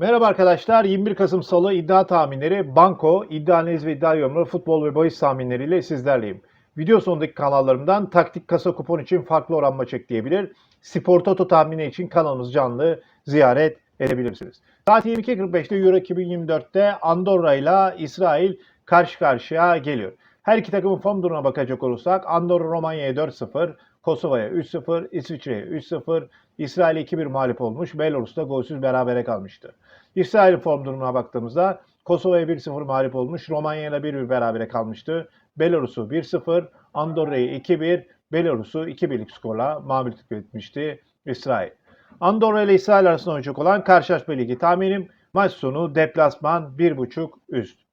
Merhaba arkadaşlar. 21 Kasım Salı iddia tahminleri, banko, iddia analiz ve iddia yorumları, futbol ve bahis tahminleriyle sizlerleyim. Video sonundaki kanallarımdan taktik kasa kupon için farklı oran maç ekleyebilir. Spor Toto tahmini için kanalımız canlı ziyaret edebilirsiniz. Saat 22.45'te Euro 2024'te Andorra ile İsrail karşı karşıya geliyor. Her iki takımın form durumuna bakacak olursak Andorra Romanya'ya 4-0, Kosova'ya 3-0, İsviçre'ye 3-0, İsrail 2-1 mağlup olmuş, Belarus'ta golsüz berabere kalmıştı. İsrail form durumuna baktığımızda Kosova'ya 1-0 mağlup olmuş, Romanya ile 1-1 berabere kalmıştı. Belarus'u 1-0, Andorra'yı 2-1, Belarus'u 2-1'lik skorla mağlup etmişti İsrail. Andorra ile İsrail arasında oynayacak olan karşılaşma ligi tahminim maç sonu deplasman 1.5 üst.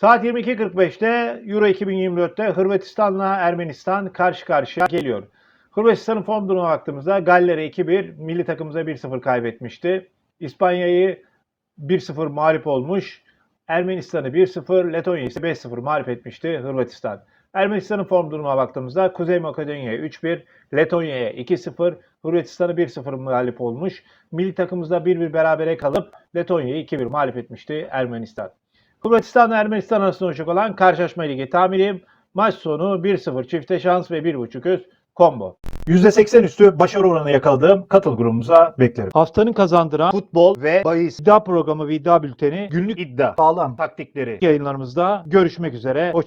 Saat 22.45'te Euro 2024'te Hırvatistan'la Ermenistan karşı karşıya geliyor. Hırvatistan'ın form durumuna baktığımızda Galler'e 2-1, milli takımımıza 1-0 kaybetmişti. İspanya'yı 1-0 mağlup olmuş. Ermenistan'ı 1-0, Letonya'yı ise 5-0 mağlup etmişti Hırvatistan. Ermenistan'ın form durumuna baktığımızda Kuzey Makedonya'ya 3-1, Letonya'ya 2-0, Hırvatistan'ı 1-0 mağlup olmuş. Milli takımımızda 1-1 berabere kalıp Letonya'yı 2-1 mağlup etmişti Ermenistan. Hırvatistan Ermenistan arasında olacak olan karşılaşma ligi tahminim maç sonu 1-0 çifte şans ve 1.5 üst combo. %80 üstü başarı oranı yakaladığım katıl grubumuza beklerim. Haftanın kazandıran futbol ve bahis iddia programı ve iddia bülteni günlük iddia sağlam taktikleri yayınlarımızda görüşmek üzere. Hoşçakalın.